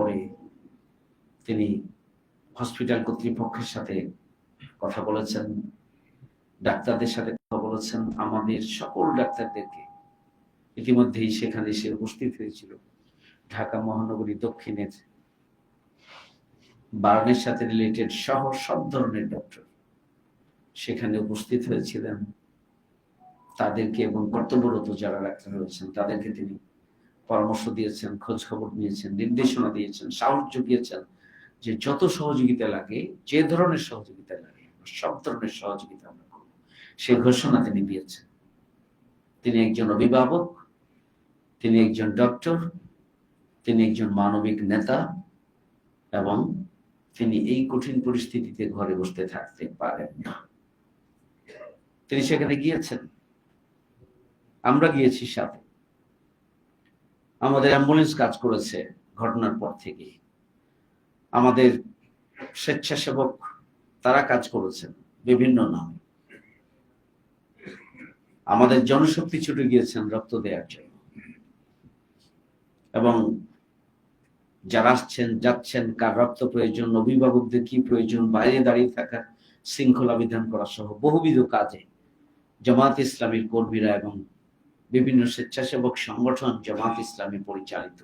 পরে তিনি হসপিটাল কর্তৃপক্ষের সাথে কথা বলেছেন, ডাক্তারদের সাথে কথা বলেছেন, আমাদের সকল ডাক্তারদেরকে। ইতিমধ্যেই সেখানে এসে উপস্থিত হয়েছিল ঢাকা মহানগরী দক্ষিণের বার্নের সাথে রিলেটেড সহ সব ধরনের ডক্টর সেখানে উপস্থিত হয়েছিলেন। তাদেরকে এবং কর্তব্যরত যারা ডাক্তার রয়েছেন তাদেরকে তিনি পরামর্শ দিয়েছেন খোঁজ খবর নিয়েছেন, নির্দেশনা দিয়েছেন, সাহস জুগিয়েছেন যে যত সহযোগিতা লাগে, যে ধরনের সহযোগিতা লাগে, সব ধরনের সহযোগিতা আমরা করব। সেই ঘোষণা তিনি দিয়েছেন। তিনি একজন অভিভাবক, তিনি একজন ডক্টর, তিনি একজন মানবিক নেতা এবং তিনি এই কঠিন পরিস্থিতিতে ঘরে বসতে থাকতে পারেন না। তিনি সেখানে গিয়েছেন। আমরা গিয়েছি সাথে। আমাদের অ্যাম্বুলেন্স কাজ করেছে ঘটনার পর থেকে আমাদের স্বেচ্ছাসেবক তারা কাজ করেছেন বিভিন্ন নামে। আমাদের জনশক্তি ছুটে গিয়েছেন রক্ত দেওয়ার জন্য। এবং যারা আসছেন, যাচ্ছেন, কার রক্ত প্রয়োজন, অভিভাবকদের কি প্রয়োজন, বাইরে দাঁড়িয়ে থাকার শৃঙ্খলা বিধান করা সহ বহুবিধ কাজে জামাত ইসলামীর কর্মীরা এবং বিভিন্ন স্বেচ্ছাসেবক সংগঠন জামাত ইসলামী পরিচালিত।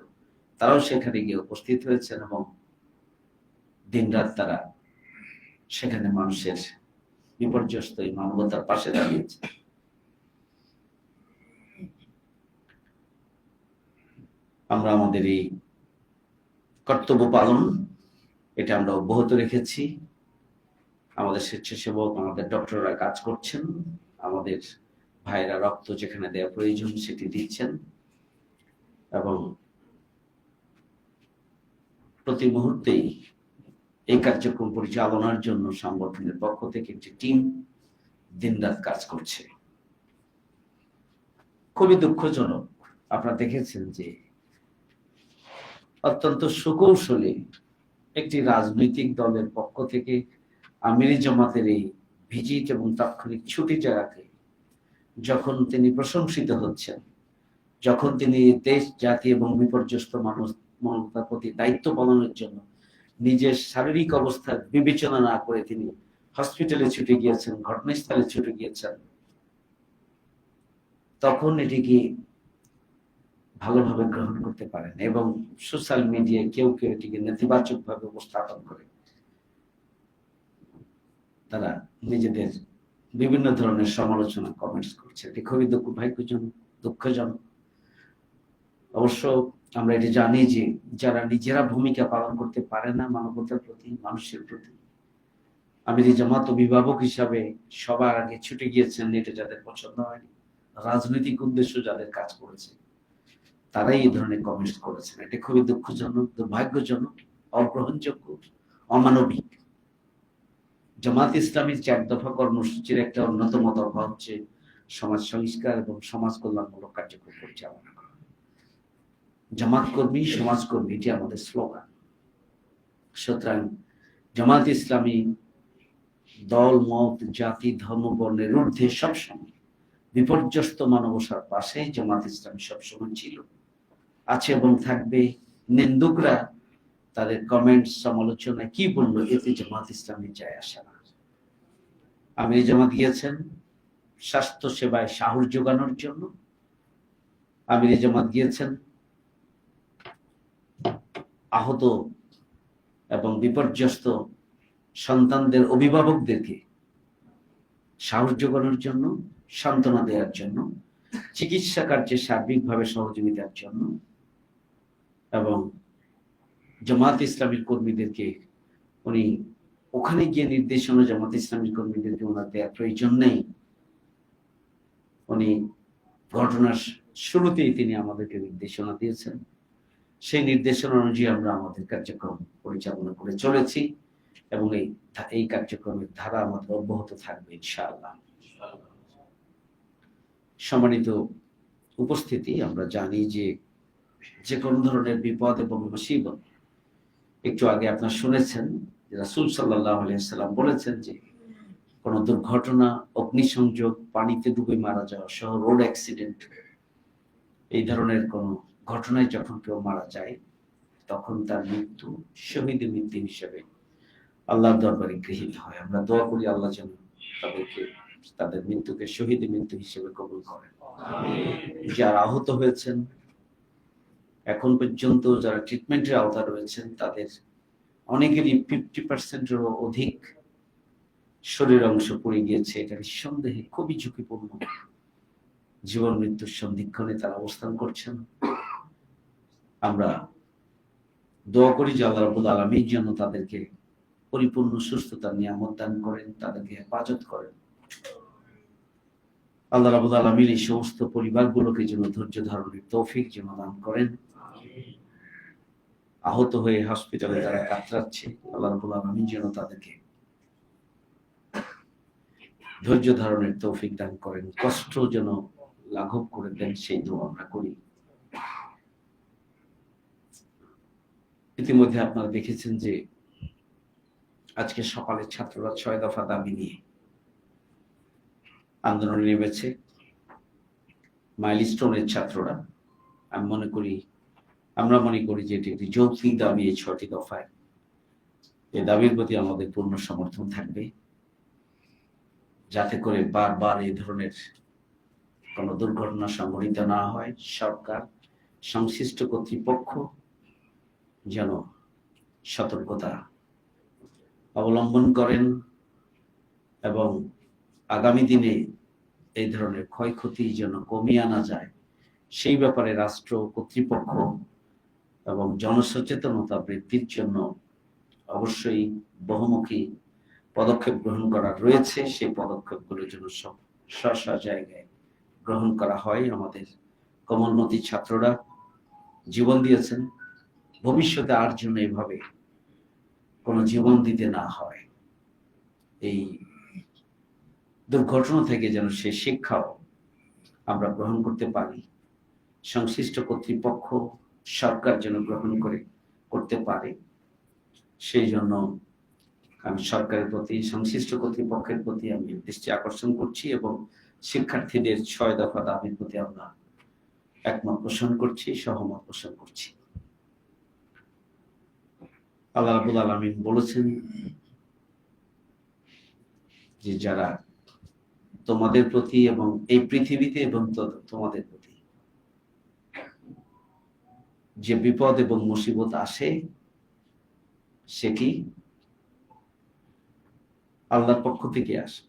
তারাও সেখানে গিয়ে উপস্থিত হয়েছেন এবং দিনরাত তারা সেখানে মানুষের বিপর্যস্ত মানবতার পাশে দাঁড়িয়েছে। আমরা আমাদের এই কর্তব্য পালন, এটা আমরা অব্যাহত রেখেছি। আমাদের স্বেচ্ছাসেবক, আমাদের ডক্টররা কাজ করছেন, আমাদের ভাইরা রক্ত যেখানে দেওয়া প্রয়োজন সেটি দিচ্ছেন এবং প্রতি মুহূর্তেই এই কার্যক্রম পরিচালনার জন্য সংগঠনের পক্ষ থেকে একটি টিম দিনরাত কাজ করছে। খুবই দুঃখজনক। আপনারা দেখেছেন যে অত্যন্ত সুকৌশলী একটি রাজনৈতিক দলের পক্ষ থেকে আমিরি জমাতের এই ভিজিট এবং তাৎক্ষণিক ছুটি জায়গাকে যখন তিনি প্রশংসিত হচ্ছেন, যখন তিনি দেশ, জাতি এবং বিপর্যস্ত মানুষ মানবতার প্রতি দায়িত্ব পালনের জন্য নিজের শারীরিক অবস্থার বিবেচনা না করে তিনি হসপিটালে ছুটে গিয়েছেন, ঘটনাস্থলে ছুটে গিয়েছেন, তখন এটিকে ভালোভাবে গ্রহণ করতে পারেন এবং সোশ্যাল মিডিয়ায় কেউ কেউ এটিকে নেতিবাচক ভাবে উপস্থাপন করে, তারা নিজেদের বিভিন্ন ধরনের সমালোচনা কমেন্টস করছে। এটি খুবই দুঃখ, ভাগ্যজনক, দুঃখজনক। অবশ্য আমরা এটি জানি যে যারা নিজেরা ভূমিকা পালন করতে পারে না মানবতার প্রতি, মানুষের প্রতি, আমি যে জামাত অভিভাবক হিসাবে সবার আগে ছুটে গিয়েছেন, এটা যাদের পছন্দ হয়নি, রাজনৈতিক উদ্দেশ্য যাদের কাজ করেছে, তারাই এই ধরনের কমেন্টস করেছেন। এটা খুবই দুঃখজনক, দুর্ভাগ্যজনক, অগ্রহণযোগ্য, অমানবিক। জামাত ইসলামীর চার দফা কর্মসূচির একটা অন্যতম দফা হচ্ছে সমাজ সংস্কার এবং সমাজ কল্যাণমূলক কার্যক্রম পরিচালনা করা। জামাত কর্মী, সমাজ কর্মী, এটি আমাদের স্লোগান। সুতরাং জামাত ইসলামী দল, মত, জাতি, ধর্ম, বর্ণের ঊর্ধ্বে সবসময় বিপর্যস্ত মানবসার পাশে জামাত ইসলামী সবসময় ছিল, আছে এবং থাকবে। নিন্দুকরা তাদের কমেন্ট সমালোচনায় কি বলল? এতে জামাত ইসলামী যায় আসে না। আমির জামাত গিয়েছেন স্বাস্থ্য সেবায় সাহস যোগানোর জন্য। আমির জামাত গিয়েছেন আহত এবং বিপর্যস্ত সন্তানদের অভিভাবকদেরকে সাহস যোগানোর জন্য, সান্ত্বনা দেওয়ার জন্য, চিকিৎসা কার্যে সার্বিকভাবে সহযোগিতার জন্য এবং জামাত ইসলামীর কর্মীদেরকে, উনি ওখানে গিয়ে নির্দেশনা জামাত ইসলামীর কর্মীদেরকে ওনার দেওয়ার প্রয়োজন নেই উনি ঘটনার শুরুতেই তিনি আমাদেরকে নির্দেশনা দিয়েছেন। সেই নির্দেশনা অনুযায়ী আমরা আমাদের কার্যক্রম পরিচালনা করে চলেছি এবং এই এই কার্যক্রমের ধারা আমাদের অব্যাহত থাকবে ইনশাআল্লাহ। সম্মানিত উপস্থিতি, আমরা জানি যে যে কোনো ধরনের বিপদ এবং মুসিবত একটু আগে আপনার শুনেছেন যে রাসুল সাল্লাহ আলিয়াল্লাম বলেছেন যে কোনো দুর্ঘটনা অগ্নিসংযোগ পানিতে ডুবে মারা যাওয়া সহ রোড অ্যাক্সিডেন্ট এই ধরনের কোনো ঘটনায় যখন কেউ মারা যায় তখন তার মৃত্যু শহীদ মৃত্যু হিসেবে আল্লাহর দরবারে গৃহীত হয়। আমরা দোয়া করি আল্লাহ যেন তাদেরকে তাদের মৃত্যুকে শহীদ মৃত্যু হিসেবে কবুল করেন। যারা আহত হয়েছেন এখন পর্যন্ত যারা ট্রিটমেন্টের আওতা রয়েছেন, তাদের অনেকেরই ফিফটি পার্সেন্টেরও অধিক শরীর অংশ পড়ে গিয়েছে। এটা নিঃসন্দেহে খুবই ঝুঁকিপূর্ণ। জীবন মৃত্যুর সন্ধিক্ষণে তারা অবস্থান করছেন। আমরা দোয়া করি যে আলমীর জন্য তাদেরকে পরিপূর্ণ সুস্থতা নিয়ামত দান করেন, তাদেরকে হেফাজত করেন। আল্লাহ রাবুল আলমীর এই সমস্ত পরিবারগুলোকে যেন ধৈর্য ধারণের তৌফিক যেন দান করেন। আহত হয়ে হসপিটালে যারা কাতরাচ্ছে, আল্লাহ রাবুল আলমী যেন তাদেরকে ধৈর্য ধারণের তৌফিক দান করেন, কষ্ট যেন লাঘব করে দেন, সেই দোয়া আমরা করি। ইতিমধ্যে আপনারা দেখেছেন যে আজকে সকালে ছাত্ররা ছয় দফা দাবি নিয়ে আন্দোলনে নেমেছে। মাইলস্টোনের ছাত্ররা, আমি মনে করি আমরা মনে করি যে এটি একটি যৌক্তিক দাবি, এই ছটি দফায়। এই দাবির প্রতি আমাদের পূর্ণ সমর্থন থাকবে। যাতে করে বারবার এই ধরনের কোনো দুর্ঘটনা সংঘটিত না হয়, সরকার, সংশ্লিষ্ট কর্তৃপক্ষ যেন সতর্কতা অবলম্বন করেন এবং আগামী দিনে এই ধরনের ক্ষয়ক্ষতি যেন কমিয়ে আনা যায়, সেই ব্যাপারে রাষ্ট্র কর্তৃপক্ষ এবং জনসচেতনতা বৃদ্ধির জন্য অবশ্যই বহুমুখী পদক্ষেপ গ্রহণ করা রয়েছে। সেই পদক্ষেপগুলোর জন্য সব স্ব জায়গায় গ্রহণ করা হয়। আমাদের কমলমতি ছাত্ররা জীবন দিয়েছেন। ভবিষ্যতে আর জন্য এভাবে কোনো জীবন দিতে না হয়। এই দুর্ঘটনা থেকে যেন সে শিক্ষাও আমরা গ্রহণ করতে পারি। সংশ্লিষ্ট কর্তৃপক্ষ সরকার যেন গ্রহণ করে, করতে পারে। সেই জন্য আমি সরকারের প্রতি, সংশ্লিষ্ট কর্তৃপক্ষের প্রতি আমি দৃষ্টি আকর্ষণ করছি এবং শিক্ষার্থীদের ছয় দফা দাবির প্রতি আমরা একমত পোষণ করছি, সহমত পোষণ করছি। আল্লাহ রাবুল আলমিন বলেছেন যে যারা তোমাদের প্রতি এবং এই পৃথিবীতে এবং তোমাদের প্রতি যে বিপদ এবং মুসিবত আসে সেটি আল্লাহর পক্ষ থেকে আসে।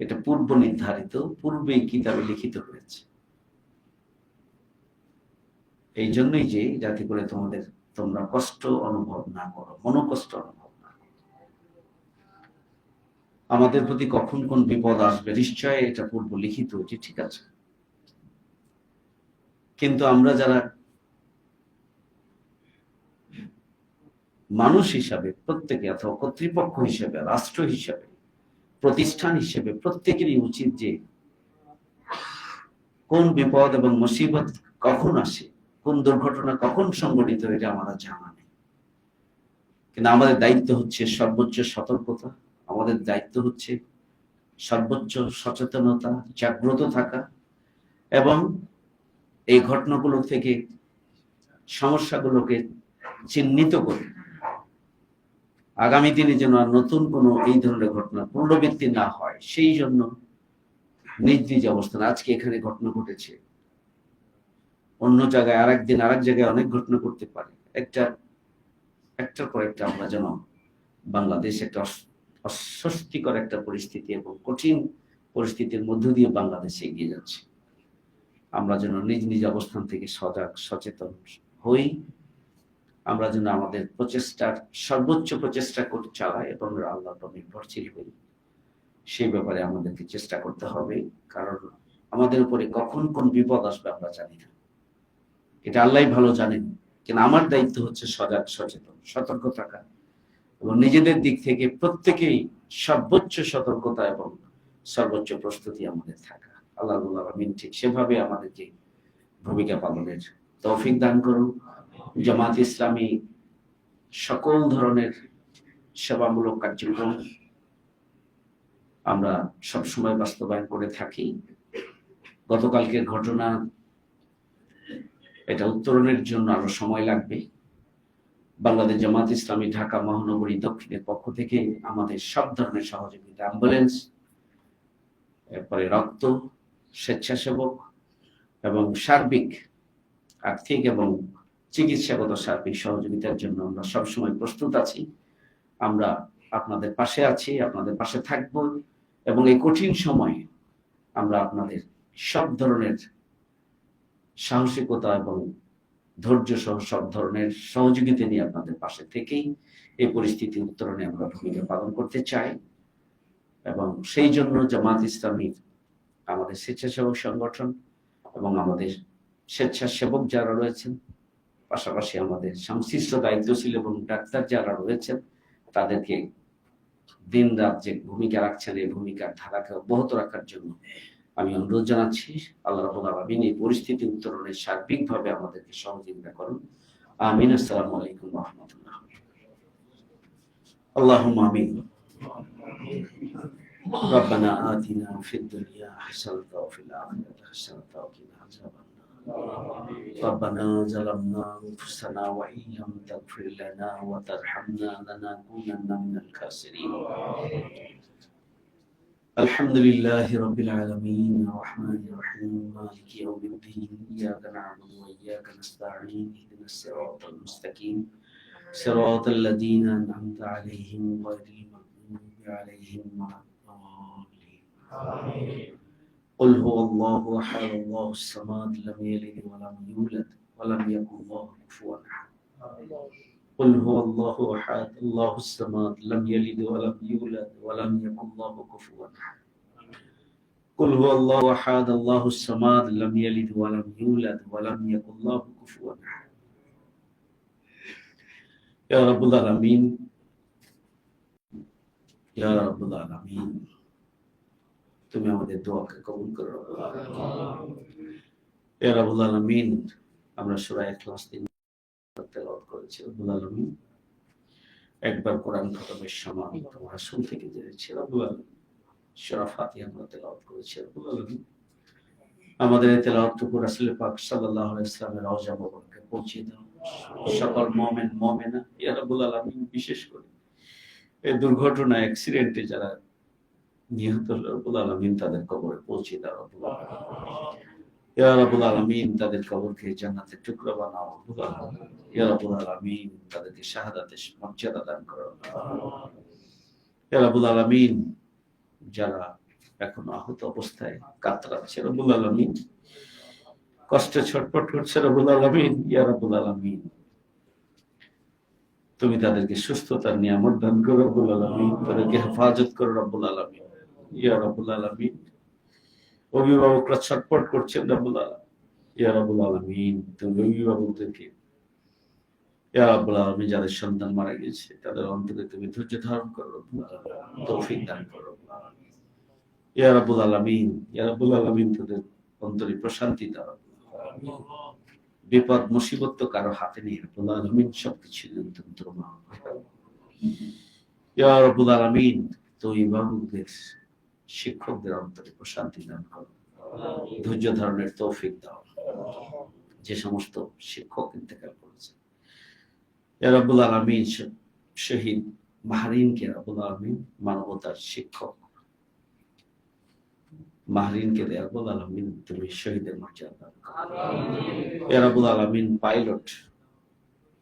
এটা পূর্ব নির্ধারিত, পূর্বে কিতাবে লিখিত হয়েছে এই জন্যই যে যাতে করে তোমাদের তোমরা কষ্ট অনুভব না করো, মনোকষ্ট অনুভব না করো। আমাদের প্রতি কখন কোন বিপদ আসবে নিশ্চয় এটা পূর্ব লিখিত যে ঠিক আছে। কিন্তু আমরা যারা মানুষ হিসাবে, প্রত্যেকে অথবা কর্তৃপক্ষ হিসেবে, রাষ্ট্র হিসেবে, প্রতিষ্ঠান হিসেবে প্রত্যেকেরই উচিত যে কোন বিপদ এবং মুসিবত কখন আসে, কোন দুর্ঘটনা কখন সংঘটিত এটা আমাদের জানা নেই। কিন্তু আমাদের দায়িত্ব হচ্ছে সর্বোচ্চ সতর্কতা, আমাদের দায়িত্ব হচ্ছে সর্বোচ্চ সচেতনতা, জাগ্রত থাকা এবং এই ঘটনাগুলো থেকে সমস্যাগুলোকে চিহ্নিত করে আগামী দিনে যেন আর নতুন কোনো এই ধরনের ঘটনা পুনরাবৃত্তি না হয়, সেই জন্য নিজ নিজ অবস্থান। আজকে এখানে ঘটনা ঘটেছে। অন্য জায়গায় আর একদিন আর জায়গায় অনেক ঘটনা করতে পারে। একটা, একটার পর একটা আমরা যেন বাংলাদেশ একটা অস্বস্তিকর একটা পরিস্থিতি এবং কঠিন পরিস্থিতির মধ্য দিয়ে বাংলাদেশ এগিয়ে যাচ্ছে। আমরা যেন নিজ নিজ অবস্থান থেকে সজাগ, সচেতন হই। আমরা যেন আমাদের প্রচেষ্টার সর্বোচ্চ প্রচেষ্টা করে চালাই এবং আল্লাহ নির্ভরশীল হই। সেই ব্যাপারে আমাদেরকে চেষ্টা করতে হবে, কারণ আমাদের উপরে কখন কোন বিপদ আসবে আমরা জানি না। এটা আল্লাহ ভালো জানেন, কিন্তু আমার দায়িত্ব হচ্ছে সজাগ, সচেতন, সতর্ক থাকা এবং নিজেদের দিক থেকে প্রত্যেকেই সর্বোচ্চ সতর্কতা এবং সর্বোচ্চ প্রস্তুতি আমাদের থাকা। আল্লাহ ঠিক সেভাবে আমাদেরকে ভূমিকা পালনের তৌফিক দান করুন। জামাত ইসলামী সকল ধরনের সেবামূলক কার্যক্রম আমরা সবসময় বাস্তবায়ন করে থাকি। গতকালকের ঘটনা, এটা উত্তরণের জন্য আরও সময় লাগবে। বাংলাদেশ জামাত ইসলামী ঢাকা মহানগরী দক্ষিণের পক্ষ থেকে আমাদের সব ধরনের সহযোগিতা, অ্যাম্বুলেন্স, এরপরে রক্ত, স্বেচ্ছাসেবক এবং সার্বিক, আর্থিক এবং চিকিৎসাগত সার্বিক সহযোগিতার জন্য আমরা সবসময় প্রস্তুত আছি। আমরা আপনাদের পাশে আছি, আপনাদের পাশে থাকব এবং এই কঠিন সময়ে আমরা আপনাদের সব ধরনের সাহসিকতা এবং ধৈর্য সহ সব ধরনের সহযোগিতা নিয়ে আপনাদের পাশে থেকেই এই পরিস্থিতি উত্তরণে আমরা ভূমিকা পালন করতে চাই এবং সেই জন্য জামাত ইসলামীর আমাদের স্বেচ্ছাসেবক সংগঠন এবং আমাদের স্বেচ্ছাসেবক যারা রয়েছেন পাশাপাশি আমাদের সংশ্লিষ্ট দায়িত্বশীল এবং ডাক্তার যারা রয়েছেন তাদেরকে দিন রাত যে ভূমিকা রাখছেন এই ভূমিকার ধারাকে অব্যাহত রাখার জন্য আমি অনুরোধ জানাচ্ছি আল্লাহ রাবুল আলমিন এই পরিস্থিতি উত্তরণে সার্বিকভাবে আমাদেরকে সহযোগিতা করুন আমিন আসসালামু আলাইকুম রহমতুল্লাহ اللهم امين ربنا آتنا في الدنيا حسنة وفي الآخرة حسنة وقنا عذاب النار ربنا ظلمنا أنفسنا وإن لم تغفر لنا وترحمنا لنكونن من الخاسرين. الحمد لله رب العالمين الرحمن الرحيم مالك يوم الدين إياك نعبد وإياك نستعين اهدنا الصراط المستقيم. صراط الذين أنعمت عليهم غير المغضوب عليهم ولا الضالين. قل هو الله أحد الله الصمد لم يلد ولم يولد ولم يكن له كفوا أحد. قل هو الله أحد الله الصمد لم يلد ولم يولد ولم يكن له كفوا أحد. قل هو الله أحد الله الصمد لم يلد ولم يولد ولم يكن له كفوا أحد. يا رب العالمين يا رب العالمين. তুমি আমাদের দোয়াকে কবুল করো এ রাবুল আলমিন আমরা সূরা ইখলাস তিন তেলাওয়াত করেছি আলামিন। একবার কোরআন খতমের সময় তোমার থেকে জেনেছি রব্বুল আলামিন। সূরা ফাতিহা আমরা তেলাওয়াত করেছি আলামিন। আমাদের তেলাওয়াতটুকু রাসূল পাক সাল্লাল্লাহু আলাইহি ওয়াসাল্লামের রওজা মুবারকে পৌঁছে দাও সকল মুমিন মুমিনা ইয়া রাব্বুল আলামিন বিশেষ করে। এই দুর্ঘটনা অ্যাক্সিডেন্টে যারা নিহত রব্বুল আলামিন তাদের কবরে পৌঁছে দাও, রব্বুল আলামিন। তাদের কবরকে জান্নাতের টুকরা বানাও, রব্বুল ইয়া রাব্বুল আলামিন, তাদেরকে শাহাদাতের মর্যাদা দান করো। ইয়া রাব্বুল আলামিন, যারা এখন আহত অবস্থায় কাতরাচ্ছে, রব্বুল আলামিন। কষ্টে ছটফট করছে, রব্বুল আলামিন। ইয়া রাব্বুল আলামিন, তুমি তাদেরকে সুস্থতার নিয়ামত দান করো, রব্বুল আলামিন। তাদেরকে হেফাজত করো, রব্বুল আলামিন। ইয়া আলামিন। অভিভাবকরা ছটফট করছেন ইয়া আলামিন তুমি অভিভাবকদেরকে, ইয়া যাদের সন্তান মারা গেছে তাদের অন্তরে তুমি ধৈর্য ধারণ করো তৌফিক দান করো ইয়া আলামিন ইয়া আলামিন তাদের অন্তরে প্রশান্তি দাও বিপদ, মুসিবত তো কারও হাতে নেই রব্বুল আলামিন সবকিছু নিয়ন্ত্রণ তোমার ইয়া আলামিন, তো অভিভাবকদের শিক্ষকদের অন্তরে প্রশান্তি দান করো। ধৈর্য ধারণের তৌফিক দাও। যে সমস্ত শিক্ষক ইন্তেকাল করেছে। রাব্বুল আলামিন শহীদ মাহরিনকে রাব্বুল আলামিন মানবতার শিক্ষক। মাহরিনকে দে রাব্বুল আলামিন তুমি শহীদের মর্যাদা রাব্বুল আলামিন পাইলট।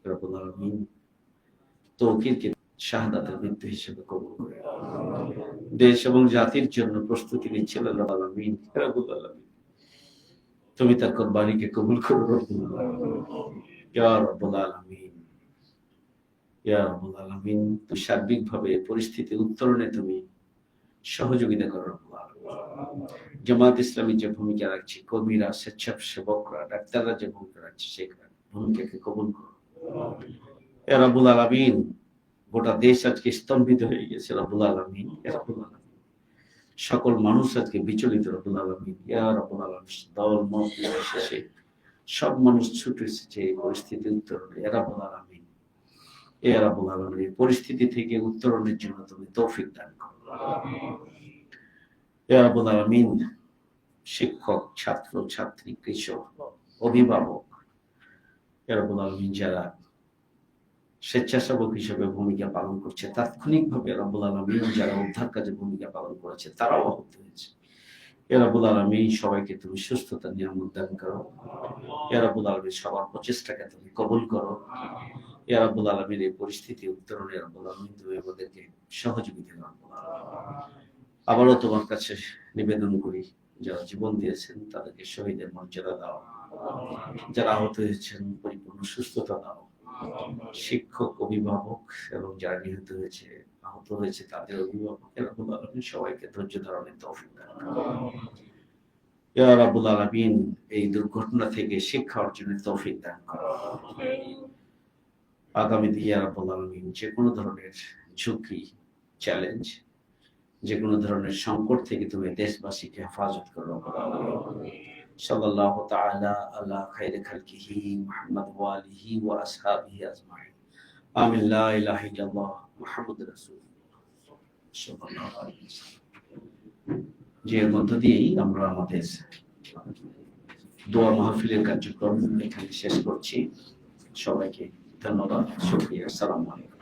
রাব্বুল আলামিন তৌকিরকে শাহাদাতের মৃত্যু হিসেবে কবুল করে। দেশ এবং জাতির জন্য প্রস্তুতি নিচ্ছিল তুমি তার কোরবানিকে কবুল করো, রব্বুল আলামিন। রাব্বুল আলামিন। রাব্বুল আলামিন তুমি সার্বিকভাবে পরিস্থিতি উত্তরণে তুমি সহযোগিতা করো জামাত ইসলামী যে ভূমিকা রাখছে কর্মীরা স্বেচ্ছাসেবকরা, ডাক্তাররা যে ভূমিকা রাখছে সেই ভূমিকাকে কবুল করো। রাব্বুল আলামিন গোটা দেশ আজকে স্তম্ভিত হয়ে গেছে, রব্বুল আলামিন, ইয়া রাব্বুল আলামিন। সকল মানুষ আজকে বিচলিত, রব্বুল আলামিন, ইয়া রাব্বুল আলামিন, দল, মত শেষে সব মানুষ ছুটে এসেছে এই পরিস্থিতি উত্তরণে। রাব্বুল আলামিন, ইয়া রাব্বুল আলামিন, এই পরিস্থিতি থেকে উত্তরণের জন্য তুমি তৌফিক দান করো। ইয়া রাব্বুল আলামিন, শিক্ষক, ছাত্র, ছাত্রী, কৃষক, অভিভাবক, ইয়া রাব্বুল আলামিন যারা স্বেচ্ছাসেবক হিসেবে ভূমিকা পালন করছে। তাৎক্ষণিকভাবে রব্বুল আলমিন যারা উদ্ধার কাজে ভূমিকা পালন করেছে, তারাও আহত হয়েছে। এরাবুল আলমী সবাইকে তুমি সুস্থতা, নিয়ামত দান করো। এরাবুল আলমী সবার প্রচেষ্টাকে তুমি কবুল করো। এরাবুল আলমীর এই পরিস্থিতি উত্তরণে এরাবুল আলমী তুমি আমাদেরকে সহযোগিতা করো। আবারও তোমার কাছে নিবেদন করি, যারা জীবন দিয়েছেন, তাদেরকে শহীদের মর্যাদা দাও। যারা আহত হয়েছেন, পরিপূর্ণ সুস্থতা দাও। শিক্ষক, অভিভাবক এবং যারা নিহত হয়েছে, আহত হয়েছে, তাদের অভিভাবক এরকম সবাইকে ধৈর্য ধারণের তৌফিক দান রাব্বুল আলামিন, এই দুর্ঘটনা থেকে শিক্ষা অর্জনের তৌফিক দান করো আগামী দিকে ইয়া রাব্বুল আলামিন যে কোনো ধরনের ঝুঁকি, চ্যালেঞ্জ যে কোনো ধরনের সংকট থেকে তুমি দেশবাসীকে হেফাজত করো আলামিন সাল্লাল্লাহু তাআলা আলা খাইরি খালকিহি মুহাম্মদ ওয়া আলিহি ওয়া আসহাবিহি আজমাইন। আমিন, লা ইলাহা ইল্লাল্লাহ মুহাম্মাদুর রাসূলুল্লাহ সাল্লাল্লাহু আলাইহি ওয়াসাল্লাম। যে মধ্য দিয়েই আমরা আমাদের দোয়া মাহফিলের কার্যক্রম এখানে শেষ করছি। সবাইকে ধন্যবাদ, শুক্রিয়া, আসসালামু আলাইকুম.